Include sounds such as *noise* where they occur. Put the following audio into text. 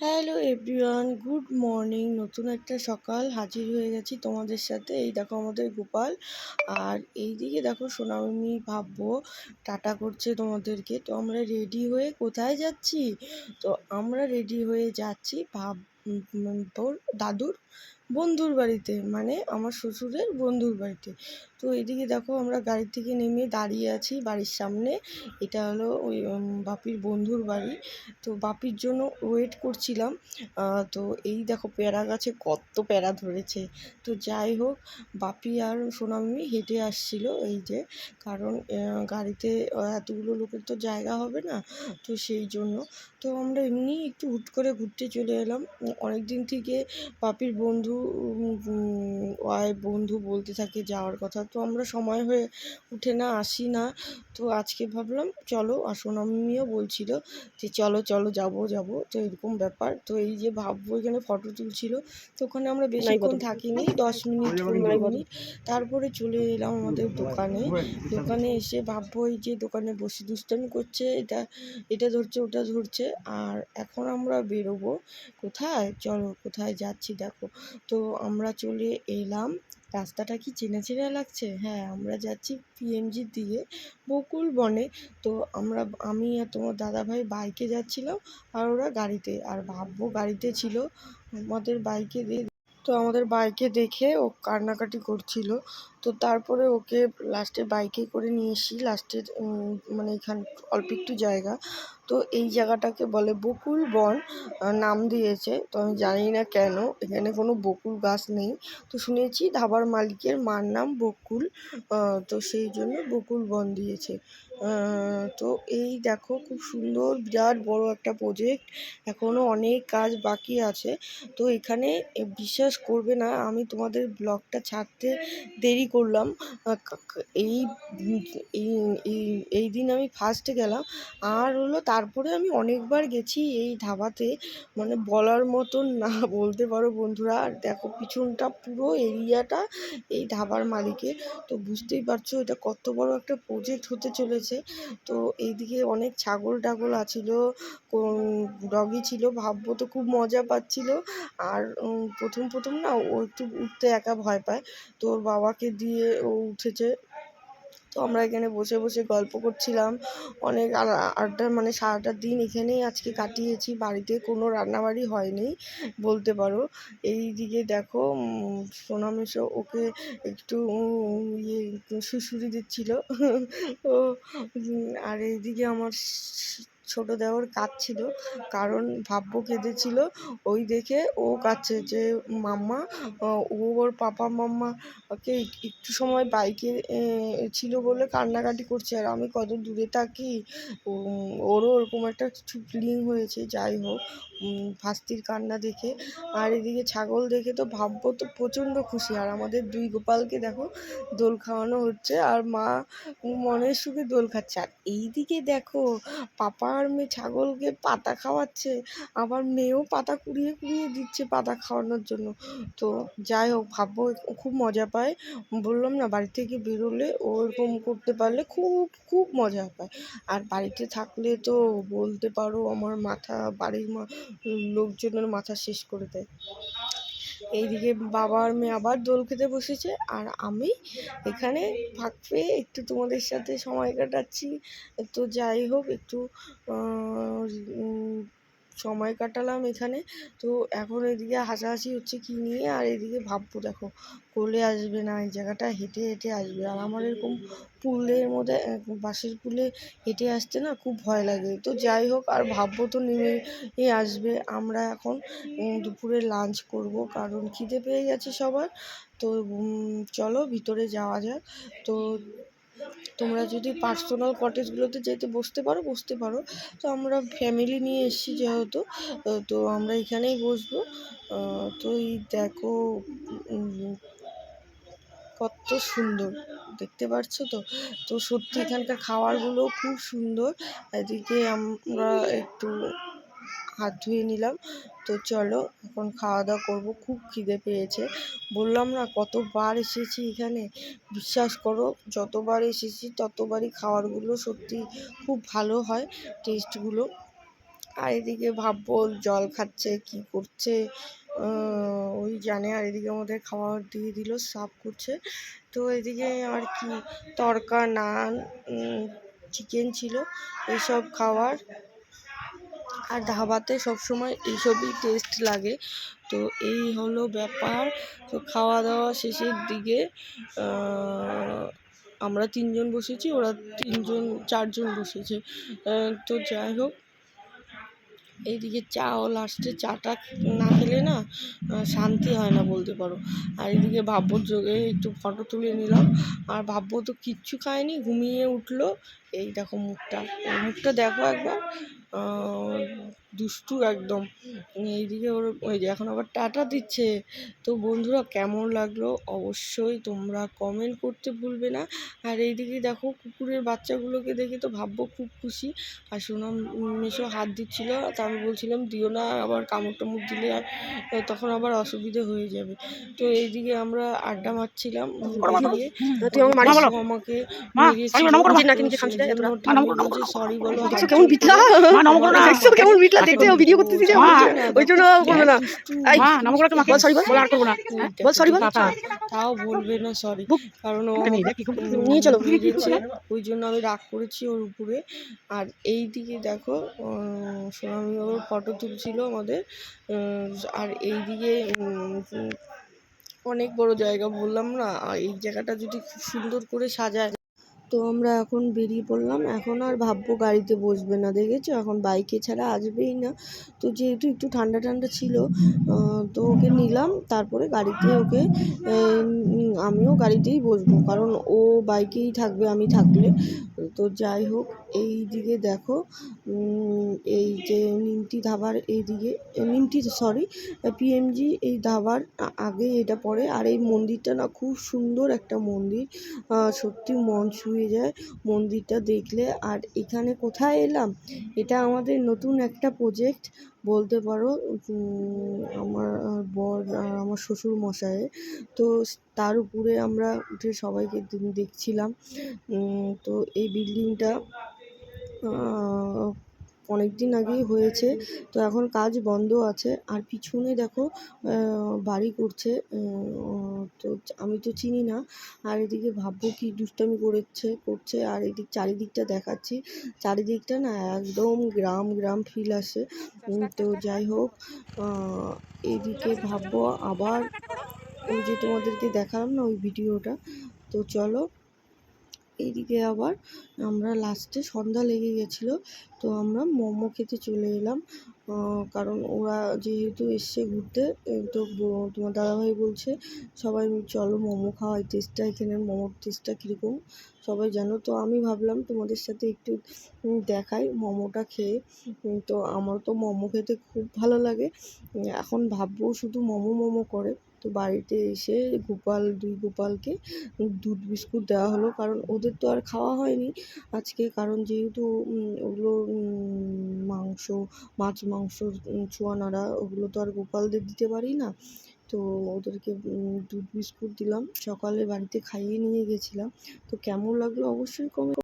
Hello everyone good morning নতুন একটা সকাল হাজির হয়ে গেছি তোমাদের সাথে। এই দেখো আমাদের গোপাল। আর এই দিকে দেখো সোনামি ভাববো টাটা করছে তোমাদেরকে। তো আমরা রেডি হয়ে কোথায় যাচ্ছি? তো আমরা রেডি হয়ে যাচ্ছি ভাব তোর দাদুর বন্ধুর বাড়িতে মানে আমার শ্বশুরের বন্ধুর বাড়িতে। তো এদিকে দেখো আমরা গাড়ি থেকে নেমে দাঁড়িয়ে আছি বাড়ির সামনে। এটা হলো ওই বাপির বন্ধুর বাড়ি। তো বাপির জন্য ওয়েট করছিলাম। তো এই দেখো পেয়ারা গাছে কত পেয়ারা ধরেছে। তো যাই হোক, বাপি আর সোনামি হেঁটে আসছিল এই যে, কারণ গাড়িতে এতগুলো লোকের তো জায়গা হবে না, তো সেই জন্য। তো আমরা এমনি একটু হুট করে ঘুরতে চলে এলাম। অনেক দিন থেকে বাপির বন্ধু ওয়াই বন্ধু বলতে থাকে যাওয়ার কথা। তো আমরা সময় হয়ে উঠে না আসি না। তো আজকে ভাবলাম চলো আর সোনামণিও বলছিল যে চলো চলো যাব যাব। তো এরকম ব্যাপার। তো এই যে ভাববো এখানে ফটো তুলছিল তো ওখানে আমরা বেশিক্ষণ থাকিনি দশ মিনিট পনেরো মিনিট। তারপরে চলে এলাম আমাদের দোকানে। দোকানে এসে ভাববো এই যে দোকানে বসে দুষ্টামি করছে এটা এটা ধরছে ওটা ধরছে। আর এখন আমরা বেরোবো। কোথায়? চলো কোথায় যাচ্ছি দেখো। তো আমরা চলে এলাম। রাস্তাটা কি চেনা চেনা লাগছে? হ্যাঁ আমরা যাচ্ছি পিএমজি দিয়ে বকুল বনে। তো আমরা, আমি আর তোমার দাদাভাই বাইকে যাচ্ছিলাম আর ওরা গাড়িতে। আর ভাববো গাড়িতে ছিল আমাদের বাইকে দিয়ে। তো আমাদের বাইকে দেখে ও কান্নাকাটি করছিল। তো তারপরে ওকে লাস্টে বাইকে করে নিয়ে এসি লাস্টের মানে এখান, অল্প একটু জায়গা। তো এই জায়গাটাকে বলে বকুল বন নাম দিয়েছে। তো আমি জানি না কেন, এখানে কোনো বকুল গাছ নেই। তো শুনেছি ধাবার মালিকের মার নাম বকুল তো সেই জন্য বকুল বন দিয়েছে। তো এই দেখো খুব সুন্দর, বিরাট বড় একটা প্রজেক্ট এখনও অনেক কাজ বাকি আছে। তো এখানে বিশ্বাস করবে না, আমি তোমাদের ব্লগটা ছাড়তে দেরি করলাম। এই এই- এই দিন আমি ফার্স্টে গেলাম। আর হলো তারপরে আমি অনেকবার গেছি এই ধাবাতে। মানে বলার মতন না, বলতে পারো বন্ধুরা। আর দেখো পিছনটা পুরো এরিয়াটা এই ধাবার মালিকের। তো বুঝতেই পারছ এটা কত বড় একটা প্রজেক্ট হতে চলেছে। তো এইদিকে অনেক ছাগল টাগল আছিল ডগি ছিল, ভাববো তো খুব মজা পাচ্ছিল। আর প্রথম প্রথম না ও একটু উঠতে একা ভয় পায়। তো ওর বাবাকে দিয়ে ও উঠেছে। তো আমরা এখানে বসে বসে গল্প করছিলাম। অনেক আড্ডা মানে সারাটা দিন এখানেই আজকে কাটিয়েছি। বাড়িতে কোনো রান্নাবাড়ি হয়নি বলতে পারো। এই দিকে দেখো উম, সোনাম এসে ওকে একটু ইয়ে শুশুরি দিচ্ছিল। *laughs* ও আর এইদিকে আমার ছোট দেওর কাঁদছিল কারণ ভাব্য কেঁদেছিল। ওই দেখে ও কাঁদছে যে, মাম্মা ও ওর পাপা মাম্মা ওকে একটু সময় বাইকে ছিল বলে কান্নাকাটি করছে। আর আমি কত দূরে থাকি? ওরও ওরকম একটা কিছু ফিলিং হয়েছে। যাই হোক ভাস্তির কান্না দেখে। আর এদিকে ছাগল দেখে তো ভাববো তো প্রচণ্ড খুশি। আর আমাদের দুই গোপালকে দেখো, দোল খাওয়ানো হচ্ছে। আর মা মনের সুখে দোল খাচ্ছে। আর এইদিকে দেখো, পাপা আর মেয়ে ছাগলকে পাতা খাওয়াচ্ছে, আবার মেয়েও পাতা কুড়িয়ে কুড়িয়ে দিচ্ছে পাতা খাওয়ানোর জন্য। তো যাই হোক, ভাববো খুব মজা পায়। বললাম না, বাড়ি থেকে বেরোলে ও এরকম করতে পারলে খুব খুব মজা পায়। আর বাড়িতে থাকলে তো বলতে পারো আমার মাথা, বাড়ির লোকজনের মাথা শেষ করে দেয়। এইদিকে বাবা আর মেয়ে আবার দোল খেতে বসেছে, আর আমি এখানে ফাঁক পেয়ে একটু তোমাদের সাথে সময় কাটাচ্ছি। তো যাই হোক, একটু সময় কাটালাম এখানে। তো এখন এদিকে হাসাহাসি হচ্ছে কি নিয়ে, আর এদিকে ভাববো দেখো, কোলে আসবে না, এই জায়গাটা হেঁটে হেঁটে আসবে। আর আমার এরকম পুলের মধ্যে বাসের পুলে হেঁটে আসতে না খুব ভয় লাগে। তো যাই হোক, আর ভাববো তো নেমে আসবে। আমরা এখন দুপুরে লাঞ্চ করব, কারণ খিদে পেয়ে গেছে সবার। তো চলো ভিতরে যাওয়া যাক। তো তোমরা যদি পার্সোনাল কটেজগুলোতে যেতে বসতে পারো বসতে পারো। তো আমরা ফ্যামিলি নিয়ে এসেছি যেহেতু তো আমরা এখানেই বসবো। তো এই দেখো কত সুন্দর, দেখতে পাচ্ছো তো? তো সত্যি এখানকার খাবারগুলো খুব সুন্দর। এদিকে আমরা একটু হাত ধুয়ে নিলাম। তো চলো, এখন খাওয়া দাওয়া করব। খুব খিদে পেয়েছে। বললাম না, কতবার এসেছি এখানে? বিশ্বাস করো, যতবার এসেছি, ততবারই খাবারগুলো সত্যি খুব ভালো হয় টেস্টগুলো আর এদিকে ভাববো জল খাচ্ছে, কি করছে? ওই জানে, আর এদিকে আমাদের খাবার দিয়ে দিল সাফ করছে। তো এদিকে আর কি, তরকা, নান চিকেন ছিল এইসব খাবার আর ধাবাতে সবসময় এইসবই টেস্ট লাগে। তো এই হলো ব্যাপার। তো খাওয়া দাওয়া শেষের দিকে আমরা তিনজন বসেছি, ওরা তিনজন, চারজন বসেছে। তো যাই হোক, এইদিকে চা ও লাস্টে চাটা না খেলে না শান্তি হয় না বলতে পারো। আর এদিকে ভাব্যর যোগে একটু ফটো তুলে নিলাম। আর ভাব্য তো কিচ্ছু খায়নি, ঘুমিয়ে উঠল। এই দেখো মুখটা। মুখটা দেখো একবার। দুষ্টু একদম। এইদিকে ওর ওই যে এখন আবার টাটা দিচ্ছে। তো বন্ধুরা কেমন লাগল অবশ্যই তোমরা কমেন্ট করতে ভুলবে না। আর এইদিকে দেখো কুকুরের বাচ্চাগুলোকে দেখে তো ভাববো খুব খুশি। আর সোনাম মেশো হাত দিচ্ছিল। তা আমি বলছিলাম দিও না আবার কামড় টামড় দিলে আর তখন আবার অসুবিধে হয়ে যাবে। তো এইদিকে আমরা আড্ডা মারছিলাম। আমাকে বলো, দেখছ কেমন বিটলা দেখছ কেমন বিটলা দেখতে ভিডিও করতেছি যে ওই জন্য করবে না। এই, মা নম করে তোমাকে। বল sorry বল। বল আর করব না। বল সরি বল। তাও বলবে না সরি কারণ ও এটা নেই, দেখ কি খুব নিয়ে চলো। ওই জন্য আমি রাগ করেছি ওর উপরে। আর এই দিকে দেখো আহ, সোনামি বাবার ফটো তুলছিল আমাদের। আর এই দিকে উম, উম, অনেক বড় জায়গা বললাম না আর এই জায়গাটা যদি খুব সুন্দর করে সাজায় তো আমরা এখন বেরিয়ে পড়লাম। এখন আর ভাববো গাড়িতে বসবে না, দেখেছ? এখন বাইকে ছাড়া আসবেই না। তো যেহেতু একটু ঠান্ডা ঠান্ডা ছিল তো ওকে নিলাম। তারপরে গাড়িতে ওকে আমিও গাড়িতেই বসবো। কারণ ও বাইকেই থাকবে, আমি থাকলে। তো যাই হোক, এই দিকে দেখো এই যে নিমটি ধাবার এই দিকে নিমটি সরি পিএমজি এই ধাবার আগে এটা পড়ে আর এই মন্দিরটা না খুব সুন্দর একটা মন্দির সত্যি মন ছুঁয়ে যায় মন্দিরটা দেখলে। আর এখানে কোথায় এলাম? এটা আমাদের নতুন একটা প্রজেক্ট বলতে পারো আমার বর আর আমার শ্বশুর মশাই, তো তার উপরে আমরা উঠে সবাইকে দেখছিলাম। তো এই বিল্ডিংটা অনেক দিন আগেই হয়েছে। তো এখন কাজ বন্ধ আছে। আর পিছনে দেখো বাড়ি করছে তো আমি তো চিনি না। আর এদিকে ভাববো কি দুষ্টামি করেছে, করছে। আর এদিক চারিদিকটা দেখাচ্ছি। চারিদিকটা না একদম গ্রাম গ্রাম ফিল আসে। তো যাই হোক এদিকে ভাববো আবার ওই যে তোমাদেরকে দেখালাম না ওই ভিডিওটা। তো চলো এইদিকে আবার আমরা লাস্টে সন্ধ্যা লেগে গেছিল, তো আমরা মোমো খেতে চলে এলাম। কারণ ওরা যেহেতু এসছে ঘুরতে তো তোমার দাদাভাই বলছে, সবাই চলো মোমো খাওয়াই টেস্টটা এখানের মোমোর টেস্টটা কীরকম? সবাই জানো, তো আমি ভাবলাম তোমাদের সাথে একটু দেখাই মোমোটা খেয়ে। তো আমার তো মোমো খেতে খুব ভালো লাগে। এখন ভাববো শুধু মোমো মোমো করে। তো বাড়িতে এসে গোপাল দুই গোপালকে দুধ বিস্কুট দেওয়া হলো। কারণ ওদের তো আর খাওয়া হয়নি আজকে। কারণ যেহেতু ওগুলো মাংস মাছ মাংস উম, ছোঁয়া নাড়া ওগুলো তো আর গোপালদের দিতে পারি না। তো ওদেরকে দুধ বিস্কুট দিলাম। সকালে বাড়িতে খাইয়ে নিয়ে গেছিলাম। তো কেমন লাগল অবশ্যই কমে